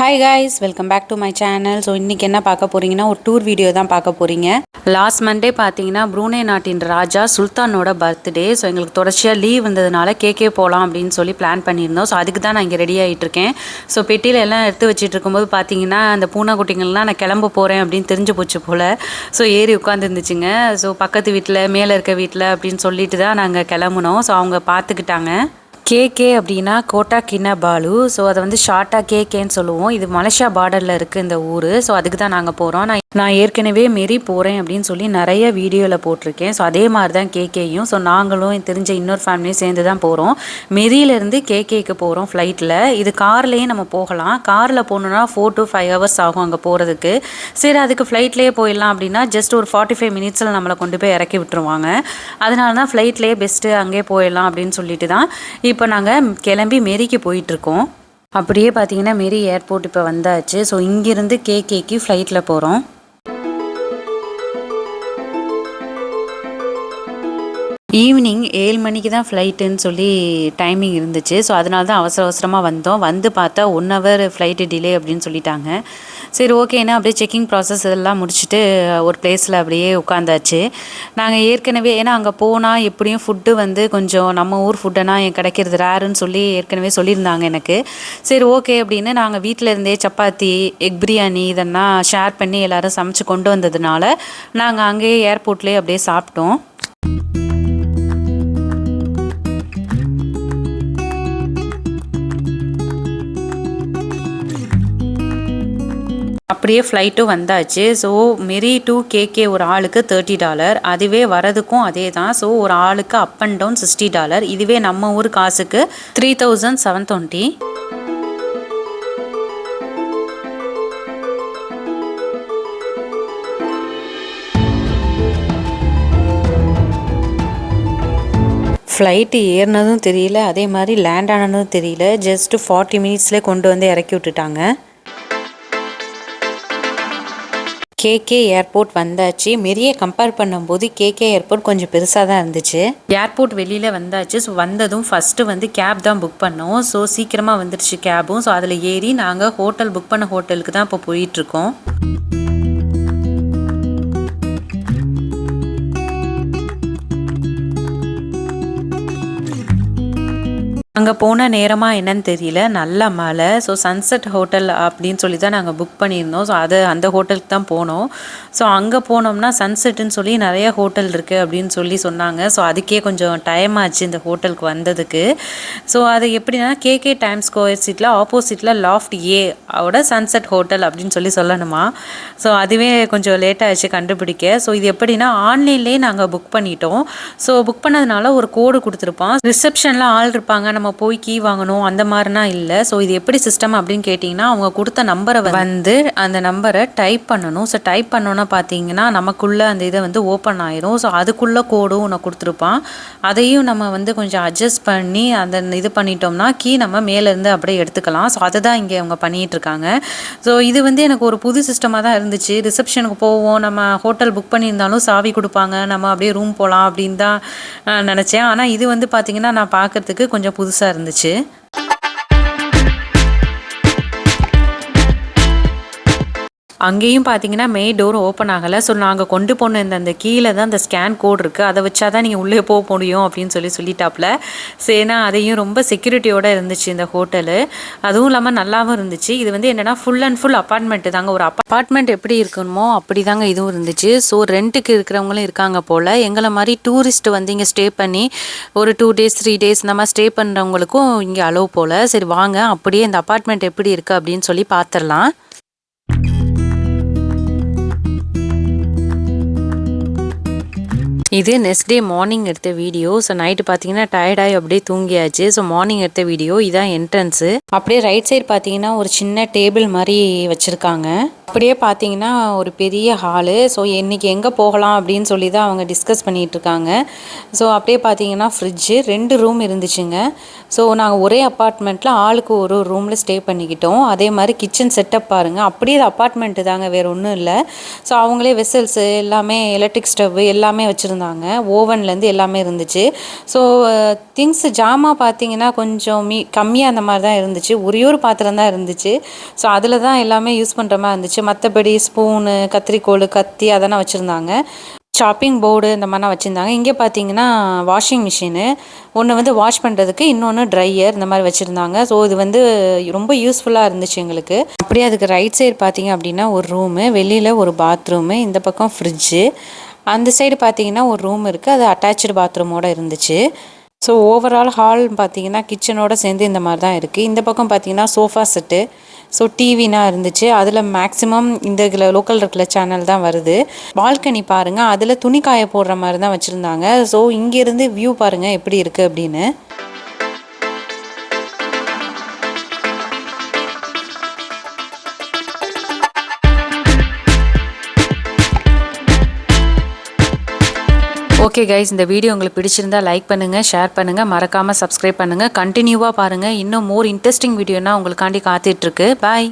Hi guys welcome back to my channel so இன்றைக்கி என்ன பார்க்க போகிறீங்கன்னா ஒரு டூர் வீடியோ தான் பார்க்க போகிறீங்க லாஸ்ட் மண்டே பார்த்தீங்கன்னா ப்ரூனே நாட்டின் ராஜா சுல்தானோட பர்த்டே ஸோ எங்களுக்கு தொடர்ச்சியாக லீவ் வந்ததுனால கேக்கே போகலாம் அப்படின்னு சொல்லி பிளான் பண்ணியிருந்தோம். ஸோ அதுக்கு தான் நான் இங்கே ரெடி ஆகிட்டு இருக்கேன். ஸோ பெட்டியில் எல்லாம் எடுத்து வச்சுட்டு இருக்கும்போது பார்த்தீங்கன்னா அந்த பூனைக்குட்டிங்கள்லாம் நான் கிளம்ப போகிறேன் அப்படின்னு தெரிஞ்சு போச்சு போல். ஸோ ஏறி உட்காந்துருந்துச்சுங்க ஸோ பக்கத்து வீட்டில் மேலே இருக்க வீட்டில் அப்படின்னு சொல்லிட்டு தான் நாங்கள் கிளம்புனோம். ஸோ அவங்க பார்த்துக்கிட்டாங்க. கேகே அப்படின்னா கோட்டா கினபாலு ஸோ அதை வந்து ஷார்ட்டாக கேகேன்னு சொல்லுவோம். இது மலேசியா பார்டரில் இருக்குது இந்த ஊர். ஸோ அதுக்கு தான் நாங்கள் போகிறோம் நான் நான் ஏற்கனவே மெரி போகிறேன் அப்படின்னு சொல்லி நிறைய வீடியோவில் போட்டிருக்கேன். ஸோ அதே மாதிரி தான் கேகேயும். ஸோ நாங்களும் தெரிஞ்ச இன்னொரு ஃபேமிலியும் சேர்ந்து தான் போகிறோம் மெரியிலேருந்து கேகேக்கு போகிறோம் ஃப்ளைட்டில் இது கார்லேயே நம்ம போகலாம். காரில் போகணுன்னா ஃபோர் டு ஃபைவ் ஹவர்ஸ் ஆகும் அங்கே போகிறதுக்கு சரி அதுக்கு ஃப்ளைட்லேயே போயிடலாம் அப்படின்னா ஜஸ்ட் ஒரு ஃபார்ட்டி ஃபைவ் மினிட்ஸில் நம்மளை கொண்டு போய் இறக்கி விட்டுருவாங்க. அதனால தான் ஃப்ளைட்லேயே பெஸ்ட்டு அங்கேயே போயிடலாம் அப்படின்னு சொல்லிட்டு தான் இப்போ இப்போ நாங்கள் கிளம்பி மெரிக்கு போயிட்டுருக்கோம். அப்படியே பார்த்தீங்கன்னா மெரி ஏர்போர்ட் இப்போ வந்தாச்சு. ஸோ இங்கேருந்து கேகேக்கு ஃப்ளைட்டில் போகிறோம் ஈவினிங் ஏழு மணிக்கு தான் ஃப்ளைட்டுன்னு சொல்லி டைமிங் இருந்துச்சு. ஸோ அதனால தான் அவசர அவசரமாக வந்தோம். வந்து பார்த்தா ஒன் ஹவர் ஃப்ளைட்டு டிலே அப்படின்னு சொல்லிட்டாங்க. சரி ஓகேன்னா அப்படியே செக்கிங் ப்ராசஸ் இதெல்லாம் முடிச்சுட்டு ஒரு பிளேஸில் அப்படியே உட்காந்தாச்சு. நாங்கள் ஏற்கனவே ஏன்னா அங்கே போனால் எப்படியும் ஃபுட்டு வந்து கொஞ்சம் நம்ம ஊர் ஃபுட்டனா கிடைக்கிறது ரேருன்னு சொல்லி ஏற்கனவே சொல்லியிருந்தாங்க எனக்கு. சரி ஓகே அப்படின்னு நாங்கள் வீட்டில் இருந்தே சப்பாத்தி எக் பிரியாணி இதெல்லாம் ஷேர் பண்ணி எல்லோரும் சமைச்சு கொண்டு வந்ததுனால நாங்கள் அங்கேயே ஏர்போர்ட்லேயே அப்படியே சாப்பிட்டோம். அப்படியே ஃப்ளைட்டும் வந்தாச்சு. ஸோ மெரி டூ கேகே ஒரு ஆளுக்கு தேர்ட்டி டாலர் அதுவே வரதுக்கும் அதே தான். ஸோ ஒரு ஆளுக்கு up and down sixty dollar இதுவே நம்ம ஊர் காசுக்கு three thousand seven twenty flight ஏறினதும் தெரியல. அதே மாதிரி லேண்ட் ஆனதும் தெரியல. ஜஸ்ட்டு ஃபார்ட்டி மினிட்ஸ்லேயே கொண்டு வந்து இறக்கி விட்டுட்டாங்க. கேகே ஏர்போர்ட் வந்தாச்சு. மெரியை கம்பேர் பண்ணும்போது கேகே ஏர்போர்ட் கொஞ்சம் பெருசாக தான் இருந்துச்சு. ஏர்போர்ட் வெளியில் வந்தாச்சு. ஸோ வந்ததும் ஃபஸ்ட்டு வந்து கேப் தான் புக் பண்ணோம். ஸோ சீக்கிரமாக வந்துடுச்சு கேபும் ஸோ அதில் ஏறி நாங்கள் ஹோட்டல் புக் பண்ண ஹோட்டலுக்கு தான் இப்போ போயிட்டுருக்கோம் அங்கே போன நேரமாக என்னன்னு தெரியல. நல்ல மழை. ஸோ சன்செட் ஹோட்டல் அப்படின்னு சொல்லி தான் நாங்கள் புக் பண்ணியிருந்தோம். ஸோ அது அந்த ஹோட்டலுக்கு தான் போனோம். ஸோ அங்கே போனோம்னா சன்செட்டுன்னு சொல்லி நிறைய ஹோட்டல் இருக்குது அப்படின்னு சொல்லி சொன்னாங்க. ஸோ அதுக்கே கொஞ்சம் டைம் ஆச்சு இந்த ஹோட்டலுக்கு வந்ததுக்கு. ஸோ அது எப்படின்னா கேகே டைம் ஸ்கொயர் சீட்டில் ஆப்போசிட்டில் லாஃப்ட் ஏ ஓட சன்செட் ஹோட்டல் அப்படின்னு சொல்லி சொல்லணுமா? ஸோ அதுவே கொஞ்சம் லேட் கண்டுபிடிக்க. ஸோ இது எப்படின்னா ஆன்லைன்லேயே நாங்கள் புக் பண்ணிட்டோம். ஸோ புக் பண்ணதுனால ஒரு கோடு கொடுத்துருப்போம். ரிசப்ஷனில் ஆள் இருப்பாங்க. நம்ம போய் கீ வாங்கணும் அந்த மாதிரினா இல்லை. ஸோ இது எப்படி சிஸ்டம் அப்படின்னு கேட்டிங்கன்னா அவங்க கொடுத்த நம்பரை வந்து அந்த நம்பரை டைப் பண்ணணும். ஸோ டைப் பண்ணோன்னா பார்த்தீங்கன்னா நமக்குள்ளே அந்த இதை வந்து ஓப்பன் ஆயிரும். ஸோ அதுக்குள்ளே கோடும் ஒன்று கொடுத்துருப்பான். அதையும் நம்ம வந்து கொஞ்சம் அட்ஜஸ்ட் பண்ணி அந்த இது பண்ணிட்டோம்னா கீ நம்ம மேலேருந்து அப்படியே எடுத்துக்கலாம். ஸோ அதை தான் இங்கே அவங்க பண்ணிகிட்டு இருக்காங்க. ஸோ இது வந்து எனக்கு ஒரு புது சிஸ்டமாக தான் இருந்துச்சு. ரிசப்ஷனுக்கு போவோம். நம்ம ஹோட்டல் புக் பண்ணியிருந்தாலும் சாவி கொடுப்பாங்க. நம்ம அப்படியே ரூம் போகலாம் அப்படின்னு தான் நினச்சேன். ஆனால் இது வந்து பார்த்திங்கன்னா நான் பார்க்குறதுக்கு கொஞ்சம் புதுசு புதுசாக இருந்துச்சு. அங்கேயும் பார்த்தீங்கன்னா மெயின் டோர் ஓப்பன் ஆகலை. ஸோ நாங்கள் கொண்டு போன இந்த அந்த கீழே தான் அந்த ஸ்கேன் கோட் இருக்குது அதை வச்சா தான் நீங்கள் உள்ளே போக முடியும் அப்படின்னு சொல்லி சொல்லிட்டாப்புல சரினா அதையும் ரொம்ப செக்யூரிட்டியோடு இருந்துச்சு இந்த ஹோட்டலு அதுவும் இல்லாமல் நல்லாவும் இருந்துச்சு. இது வந்து என்னென்னா ஃபுல் அண்ட் ஃபுல் அப்பார்ட்மெண்ட்டு தாங்க. ஒரு அப்பார்ட்மெண்ட் எப்படி இருக்கணுமோ அப்படி தாங்க இதுவும் இருந்துச்சு. ஸோ ரெண்ட்டுக்கு இருக்கிறவங்களும் இருக்காங்க போல். எங்களை மாதிரி டூரிஸ்ட் வந்து இங்கே ஸ்டே பண்ணி ஒரு டூ டேஸ் த்ரீ டேஸ் இந்த மாதிரி ஸ்டே பண்ணுறவங்களுக்கும் இங்கே அலோவ் போல். சரி வாங்க. அப்படியே இந்த அப்பார்ட்மெண்ட் எப்படி இருக்குது அப்படின்னு சொல்லி பார்த்துடலாம் இது நெக்ஸ்ட் டே மார்னிங் எடுத்த வீடியோ ஸோ நைட்டு பார்த்தீங்கன்னா டயர்டாகி அப்படியே தூங்கியாச்சு. ஸோ மார்னிங் எடுத்த வீடியோ இதான் என்ட்ரன்ஸு அப்படியே ரைட் சைடு பார்த்தீங்கன்னா ஒரு சின்ன டேபிள் மாதிரி வச்சுருக்காங்க. அப்படியே பார்த்தீங்கன்னா ஒரு பெரிய ஹாலு ஸோ இன்றைக்கி எங்கே போகலாம் அப்படின்னு சொல்லி தான் அவங்க டிஸ்கஸ் பண்ணிகிட்ருக்காங்க ஸோ அப்படியே பார்த்தீங்கன்னா ஃப்ரிட்ஜு ரெண்டு ரூம் இருந்துச்சுங்க. ஸோ நாங்கள் ஒரே அப்பார்ட்மெண்ட்டில் ஆளுக்கு ஒரு ரூமில் ஸ்டே பண்ணிக்கிட்டோம். அதே மாதிரி கிச்சன் செட்டப் பாருங்கள் அப்படியே இது அப்பார்ட்மெண்ட்டு தாங்க வேறு ஒன்றும் இல்லை. ஸோ அவங்களே வெசல்ஸு எல்லாமே எலக்ட்ரிக் ஸ்டவ் எல்லாமே வச்சுருந்தாங்க. ஓவன்லேருந்து எல்லாமே இருந்துச்சு. ஸோ திங்ஸ் ஜாமா பார்த்தீங்கன்னா கொஞ்சம் மீ கம்மியாக அந்த மாதிரி தான் இருந்துச்சு. ஒரே ஒரு பாத்திரம் தான் இருந்துச்சு. ஸோ அதில் தான் எல்லாமே யூஸ் பண்ணுற மாதிரி இருந்துச்சு. மற்றபடி ஸ்பூனு கத்திரிக்கோல் கத்தி அதெல்லாம் வச்சுருந்தாங்க. ஷாப்பிங் போர்டு இந்த மாதிரிலாம் வச்சுருந்தாங்க. இங்கே பார்த்தீங்கன்னா வாஷிங் மிஷினு ஒன்று வந்து வாஷ் பண்ணுறதுக்கு இன்னொன்று ட்ரையர் இந்த மாதிரி வச்சுருந்தாங்க. ஸோ இது வந்து ரொம்ப யூஸ்ஃபுல்லாக இருந்துச்சு எங்களுக்கு. அப்படியே அதுக்கு ரைட் சைடு பார்த்தீங்க அப்படின்னா ஒரு ரூமு வெளியில் ஒரு பாத்ரூமு இந்த பக்கம் ஃப்ரிட்ஜு அந்த சைடு பார்த்தீங்கன்னா ஒரு ரூம் இருக்குது அது அட்டாச்சு பாத்ரூமோடு இருந்துச்சு. ஸோ ஓவரால் ஹால் பார்த்தீங்கன்னா கிச்சனோட சேர்ந்து இந்த மாதிரி தான் இருக்குது இந்த பக்கம் பார்த்தீங்கன்னா சோஃபா செட்டு ஸோ டிவினா இருந்துச்சு. அதில் மேக்ஸிமம் இந்த லோக்கல் இருக்கிற சேனல் தான் வருது. பால்கனி பாருங்கள் அதில் துணி காய போடுற மாதிரி தான் வச்சுருந்தாங்க. ஸோ இங்கேருந்து வியூ பாருங்கள் எப்படி இருக்குது அப்படின்னு. ஓகே கைஸ் இந்த வீடியோ உங்களுக்கு பிடிச்சிருந்தா லைக் பண்ணுங்கள் ஷேர் பண்ணுங்கள் மறக்காமல் சப்ஸ்கிரைப் பண்ணுங்கள் கண்டினியூவாக பாருங்கள் இன்னும் மோர் இன்ட்ரெஸ்டிங் வீடியோனா உங்களுக்காண்டி காத்துட்ருக்கு. பாய்